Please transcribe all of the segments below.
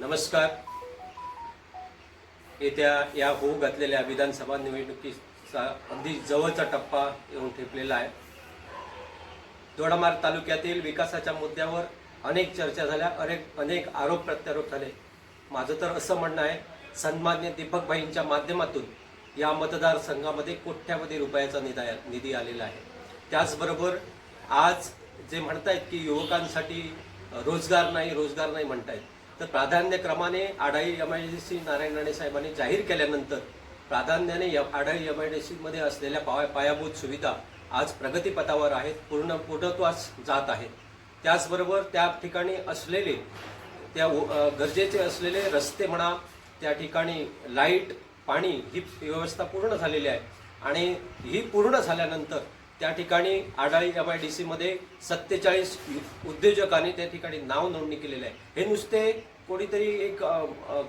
नमस्कार. येत्या या होऊ घातलेल्या विधानसभा निवडणुकीचा अगदी जवळचा टप्पा येऊन ठेपलेला आहे. दोडामार तालुक्यातील विकासाच्या मुद्द्यावर अनेक चर्चा झाल्या अनेक अनेक आरोप प्रत्यारोप झाले. माझं तर असं म्हणणं आहे सन्मान्य दीपकभाईंच्या माध्यमातून या मतदारसंघामध्ये कोट्यावधी रुपयाचा निधा निधी आलेला आहे. त्याचबरोबर आज जे म्हणतायत की युवकांसाठी रोजगार नाही रोजगार नाही म्हणतायत तर प्राधान्यक्रमाने आढाई M I D C Narayan Rane साहेबांनी जाहीर केल्यानंतर प्राधान्याने या आढाई एम आय डी सीमध्ये असलेल्या पाया पायाभूत सुविधा आज प्रगतीपथावर आहेत पूर्ण पूर्णत्वास जात आहेत. त्याचबरोबर त्या ठिकाणी असलेले त्या गरजेचे असलेले रस्ते म्हणा त्या ठिकाणी लाइट पाणी ही व्यवस्था पूर्ण झालेली आहे. आणि ही पूर्ण झाल्यानंतर त्या ठिकाणी आडाळी एम आय डी सीमध्ये सत्तेचाळीस उद्योजकांनी त्या ठिकाणी नाव नोंदणी केलेलं आहे. हे नुसते कोणीतरी एक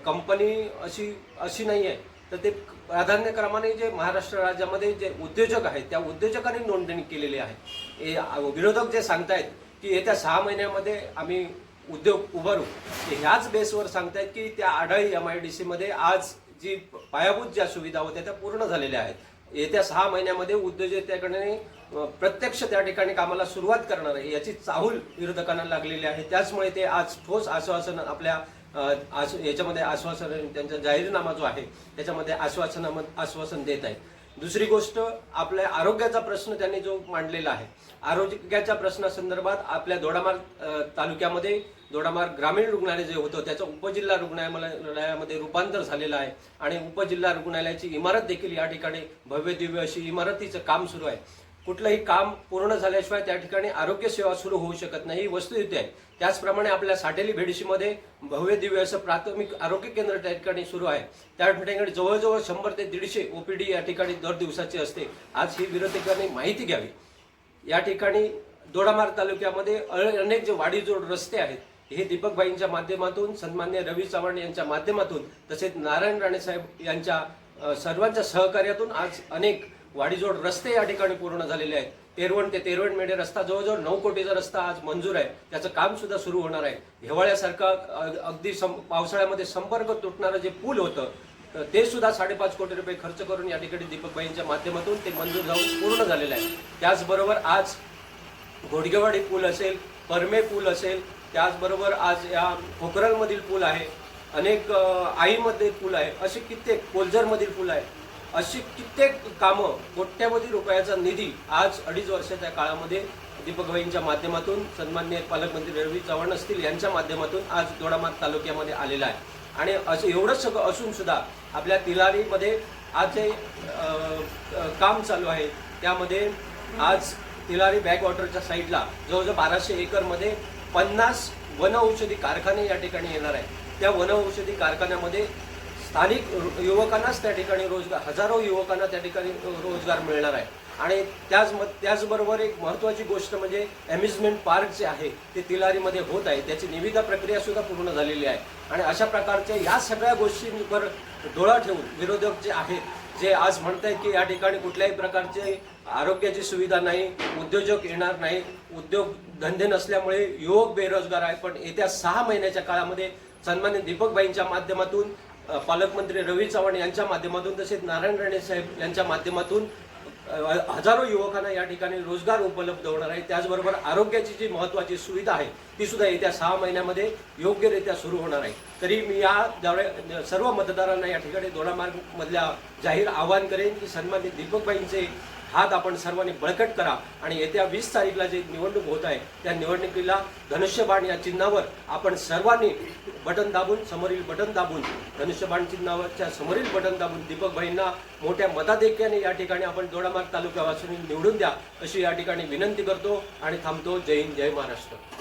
कंपनी अशी अशी नाही आहे. तर ते प्राधान्यक्रमाने जे महाराष्ट्र राज्यामध्ये जे उद्योजक आहेत त्या उद्योजकांनी नोंदणी केलेली आहे. विरोधक जे सांगतायत की येत्या सहा महिन्यामध्ये आम्ही उद्योग उभारू. ते ह्याच बेसवर सांगतायत की त्या आढळी एम आय डी सीमध्ये आज जी पायाभूत ज्या सुविधा होत्या त्या पूर्ण झालेल्या आहेत. येत्या सहा महिन्यामध्ये उद्योजकतेकडे प्रत्यक्ष त्या ठिकाणी कामाला सुरुवात करणार आहे याची चाहूल विरोधकांना लागलेली आहे. त्याचमुळे ते आज ठोस आश्वासन आपल्या आस याच्यामध्ये आश्वासन त्यांचा जाहीरनामा जो आहे त्याच्यामध्ये आश्वासन आश्वासन देत आहे दुसरी गोष्ट आपल्या आरोग्याचा प्रश्न त्यांनी जो मांडलेला आहे. आरोग्याच्या प्रश्नासंदर्भात आपल्या दोडामार्ग तालुक्यामध्ये दोडामार्ग ग्रामीण रुग्णालय जे होतं त्याचं उपजिल्हा रुग्णालयामध्ये रूपांतर झालेलं आहे. आणि उपजिल्हा रुग्णालयाची इमारत देखील या ठिकाणी भव्य दिव्य अशी इमारतीचं काम सुरू आहे. कुठलंही काम पूर्ण झाल्याशिवाय त्या ठिकाणी आरोग्य सेवा सुरू होऊ शकत नाही ही वस्तुस्थिती आहे. त्याचप्रमाणे आपल्या साठेली भेडशीमध्ये भव्य दिव्य असं प्राथमिक आरोग्य केंद्र त्या ठिकाणी सुरू आहे. त्या ठिकाणी जवळजवळ शंभर ते दीडशे ओपीडी या ठिकाणी दर दिवसाची असते. आज ही विरोधकांनी माहिती घ्यावी. या ठिकाणी दोडामार्ग तालुक्यामध्ये अनेक जे वाडीजोड रस्ते आहेत हे दीपकबाईंच्या माध्यमातून सन्मान्य रवी चव्हाण यांच्या माध्यमातून तसेच नारायण राणे साहेब यांच्या सर्वांच्या सहकार्यातून आज अनेक वाडीजोड रस्ते या ठिकाणी पूर्ण झालेले आहेत. तेरवण ते तेरवण मेढे रस्ता जवळजवळ नऊ कोटीचा रस्ता आज मंजूर आहे. त्याचं काम सुद्धा सुरू होणार आहे. हिवाळ्यासारखा अगदी सं पावसाळ्यामध्ये संपर्क तुटणारं जे पूल होतं तर ते सुद्धा साडेपाच कोटी रुपये खर्च करून या ठिकाणी दीपकबाईंच्या माध्यमातून ते मंजूर जाऊन पूर्ण झालेलं आहे. त्याचबरोबर आज घोडगेवाडी पूल असेल परमे पूल असेल त्याचबरोबर आज या पोखरलमधील पूल आहे अनेक आईमध्ये पूल आहे असे कित्येक कोलजरमधील पूल आहे अशी कित्येक कामं कोट्यावधी रुपयाचा निधी आज अडीच वर्षाच्या काळामध्ये दीपकभाईंच्या माध्यमातून सन्मान्य पालकमंत्री रवी चव्हाण असतील यांच्या माध्यमातून आज दोडामार्ग तालुक्यामध्ये आलेला आहे. आणि असं एवढंच सगळं असून सुद्धा आपल्या तिलारीमध्ये आज जे काम चालू आहे. त्यामध्ये आज तिलारी बॅकवॉटरच्या साईडला जवळजवळ बाराशे एकरमध्ये पन्नास वनऔषधी कारखाने या ठिकाणी येणार आहे त्या वनऔषधी कारखान्यामध्ये स्थानिक रु- युवकांनाच त्या ठिकाणी रोजगार हजारो युवकांना त्या ठिकाणी रोजगार मिळणार आहे. आणि त्याच त्याचबरोबर एक महत्त्वाची गोष्ट म्हणजे ॲम्युजमेंट पार्क जे आहे ते तिलारीमध्ये होत आहे. त्याची निविदा प्रक्रिया सुद्धा पूर्ण झालेली आहे. आणि अशा प्रकारच्या या सगळ्या गोष्टींवर डोळा ठेवून विरोधक जे आहेत जे आज म्हणतायत की या ठिकाणी कुठल्याही प्रकारचे आरोग्याची सुविधा नाही उद्योजक येणार नाही उद्योग धंदे नसल्यामुळे युवक बेरोजगार आहे. पण येत्या सहा महिन्याच्या काळामध्ये सन्मान्य दीपकबाईंच्या माध्यमातून पालकमंत्री रवी चव्हाण यांच्या माध्यमातून तसेच नारायण राणे साहेब यांच्या माध्यमातून हजारो युवकांना या ठिकाणी रोजगार उपलब्ध होणार आहे. त्याचबरोबर आरोग्याची जी महत्त्वाची सुविधा आहे ती सुद्धा येत्या सहा महिन्यामध्ये योग्यरित्या सुरू होणार आहे. तरी मी या सर्व मतदारांना या ठिकाणी दोडामार्गमधल्या जाहीर आवाहन करेन की सन्मानित दीपकबाईंचे हात आपण सर्वांनी बळकट करा. आणि येत्या वीस तारीखला जे निवडणूक होत आहे त्या निवडणुकीला धनुष्यबाण या चिन्हावर आपण सर्वांनी बटन दाबून समोरील बटन दाबून धनुष्यबाण चिन्हावरच्या समोरील बटन दाबून दीपकबाईंना मोठ्या मताधिक्याने या ठिकाणी आपण दोडामार्ग तालुक्यापासून निवडून द्या अशी या ठिकाणी विनंती करतो आणि थांबतो. जय हिंद जय महाराष्ट्र.